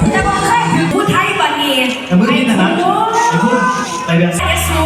ผมจะบอกให้ผู้ไทยบันนี้แต่เมื่อกี้นะนะไอ้พูดไปเดือนไอ้สูงอย่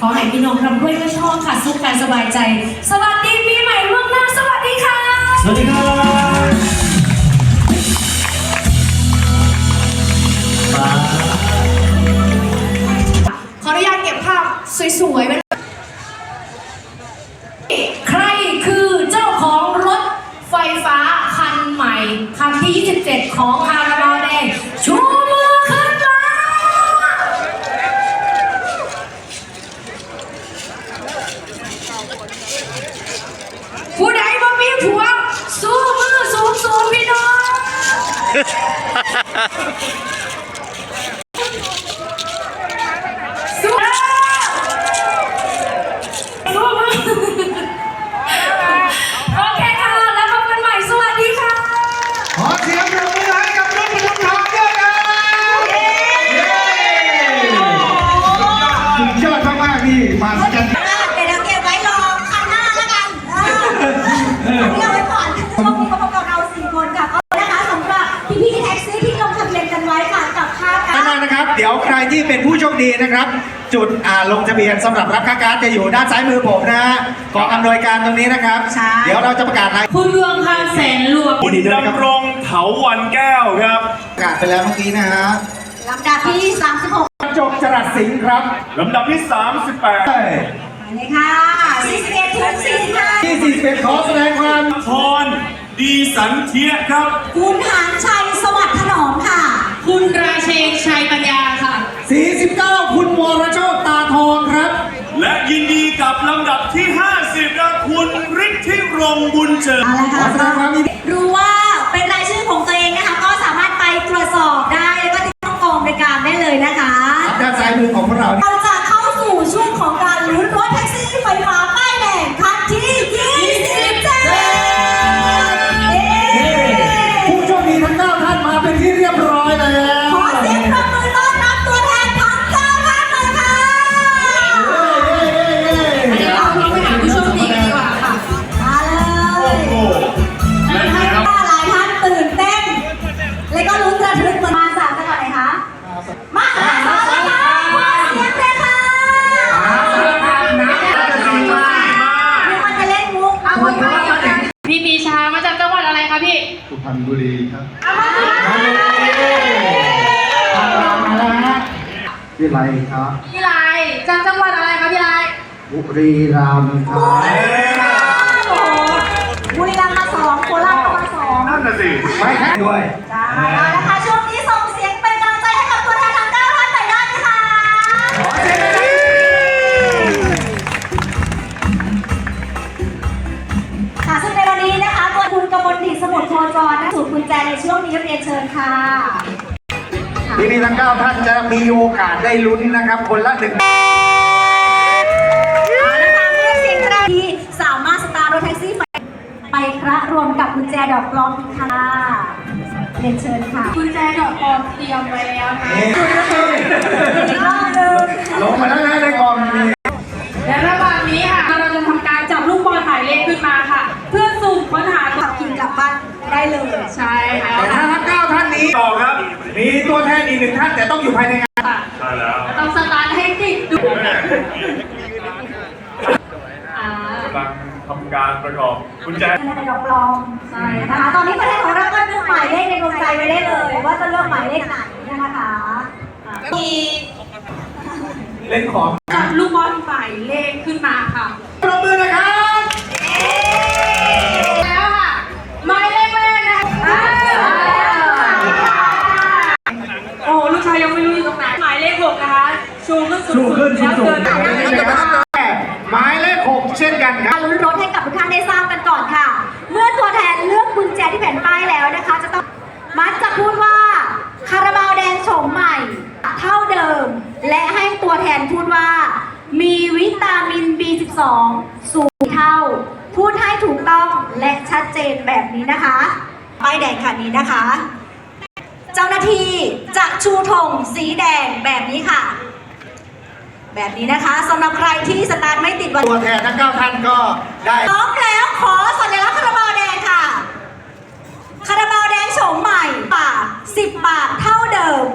ขอให้พี่น้องรำด้วยก็ชอบค่ะสุขกายสบายใจ สวัสดีปีใหม่ล่วงหน้าสวัสดีค่ะ สวัสดีครับมาขออนุญาตเก็บภาพสวยๆไว้ใครคือเจ้าของรถไฟฟ้าคันใหม่คันที่ 27 ของคาราบาวแดงชูมือขึ้นมาผู้ใดบ่มีผัว สู้มือสูงสูงพี่น้อง สู้สู้มาก โอเคค่ะ แล้วพบกันใหม่ สวัสดีค่ะ ขอเสียงปรบมือให้กับรุ่นประทุมทองด้วยครับเย้สุดยอดมากๆพี่มาสกัน ดี๋ยวใครที่เป็นผู้โชคดีนะครับ จุดอ่าลงทะเบียนสำหรับรับค่าการ์ดจะอยู่ด้านซ้ายมือผมนะฮะกองอำนวยการตรงนี้นะครับเดี๋ยวเราจะประกาศราย คุณรวงคำแสนรวมคุณดำรงเถาวันแก้วครับ ประกาศไปแล้วเมื่อกี้นะฮะลำดับที่ 36จบจรัสสิงห์ครับลำดับที่ 38เอ้ยไปเลยค่ะ41ถึง45ที่41ขอแสดงความ พรดีสันเทียครับ คุณหานชัยสวัสดิ์ถนอมค่ะ คุณราเชนชัยปัญญาค่ะ49คุณ วรโชตตาทองครับ และยินดีกับลำดับที่ 50ครับคุณฤทธิรงค์บุญเจิดเอาละขอค่ะแสดงความยินดีรู้ว่าเป็นรายชื่อของตัวเองนะคะ ก็สามารถไปตรวจสอบได้ พี่ปีชามาจากจังหวัดอะไรคะพี่สุพรรณบุรีครับมาแล้วฮะวิไลครับพี่ไลจากจังหวัดอะไรคะพี่ไลบุรีรัมย์ครับโอ้โหบุรีรัมย์มาสองโคราชก็มาสองนั่นน่ะสิไม่แค่ด้วยจ้าเอาละค่ะช่วง แจในช่วงนี้เรียนเชิญค่ะค่ะพี่ๆทั้งเก้าท่านจะมีโอกาสได้ลุ้นนะครับ คนละหนึ่งเอาละค่ะเมื่อเสียงแตรที่สามารถสตาร์ทรถแท็กซี่ไปไปพระรวมกับกุญแจดอกกลองค่ะเรียนเชิญค่ะกุญแจดอกกอนเตรียมไว้แล้วนะนี่อีกรอบหนึงลงมาแล้วนะในกองมี และระหว่างนี้ค่ะ เราจะทำการจับลูกบอลหมายเลขขึ้นมาค่ะ เพื่อสุ่มค้นหา ขับขี่กลับบ้านได้เลย ใช่ค่ะ แต่ถ้าทั้งเก้าท่านนี้ต่อครับ มีตัวแทนอีกหนึ่งท่านแต่ต้องอยู่ภายในงาน ใช่แล้ว ต้องสตาร์ทให้ติดดูอ่ากำลังทำ การประกอบกุญแจในดอกกลองใช่นะคะตอนนี้ประเทศของเราก็เลือกหมายเลขในดวงใจไว้ได้เลย ว่าจะเลือกหมายเลขไหนนะคะมีเล่นของจับลูกบอลหมายเลขขึ้นมาค่ะปรบมือนะครับ แล้วค่ะหมายเลขแรกนะอ่าโอ้ลูกชายยังไม่รู้อยู่ตรงไหนหมายเลขหกนะคะชูขึ้นสูงชูขึ้นแล้วสูเดิงน B12 สูงเท่า พูดให้ถูกต้องและชัดเจนแบบนี้นะคะป้ายแดงค่ะนี้นะคะ เจ้าหน้าที่จะชูธงสีแดงแบบนี้ค่ะ แบบนี้นะคะสำหรับใครที่สตาร์ทไม่ติดวันตัวแทนทั้งเก้าท่านก็ได้พร้อมแล้วขอสัญลักษณ์คาราบาวแดงค่ะคาราบาวแดงโฉมใหม่บาท10 บาทเท่าเดิม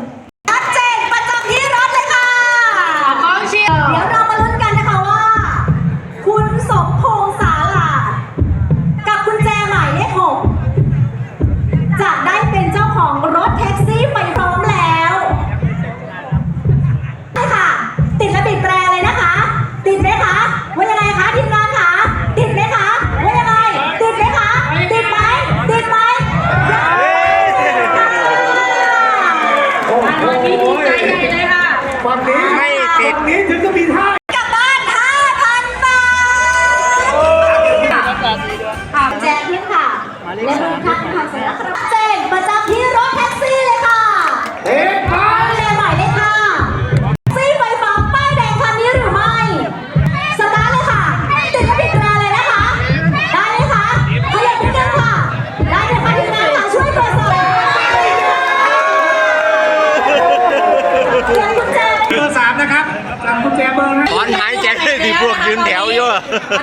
พวกยืนแถวอยู่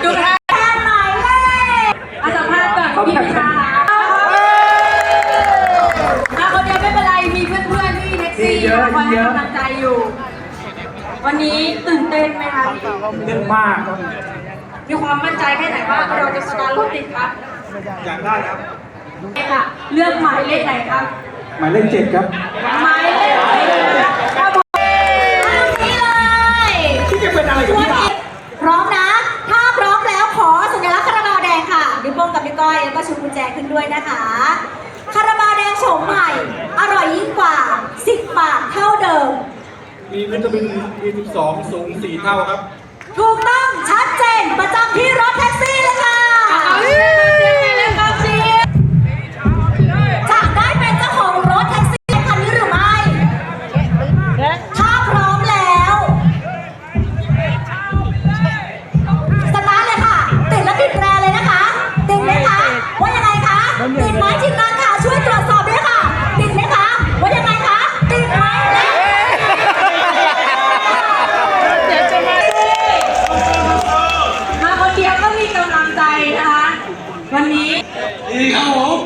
ดูค่ะแทนหมายเลขอาสัมภาษณ์ก่อนพี่พิชาอะคนเดียวไม่เป็นไร มีเพื่อนๆที่แท็กซี่คอยให้กำลังใจอยู่ วันนี้ตื่นเต้นไหมคะเรื่องมากมีความมั่นใจแค่ไหนว่าเราจะสตาร์ทรถติดครับ อยากได้ครับเอ๊ะค่ะเลือกหมายเลขไหนครับ หมายเลขเจ็ดครับ หมายเลขไหนครับผมนี่เลยที่จะเป็นอะไรกับ กับนิ้วก้อยแล้วก็ชูกุญแจขึ้นด้วยนะคะ คาราบาวแดงโฉมใหม่ อร่อยยิ่งกว่า 10 บาทเท่าเดิม มีวิตามิน B12 สูง 4 เท่าครับ ถูกต้องชัดเจนประจำที่รถแท็กซี่เลยค่ะเอาเชีย 你看我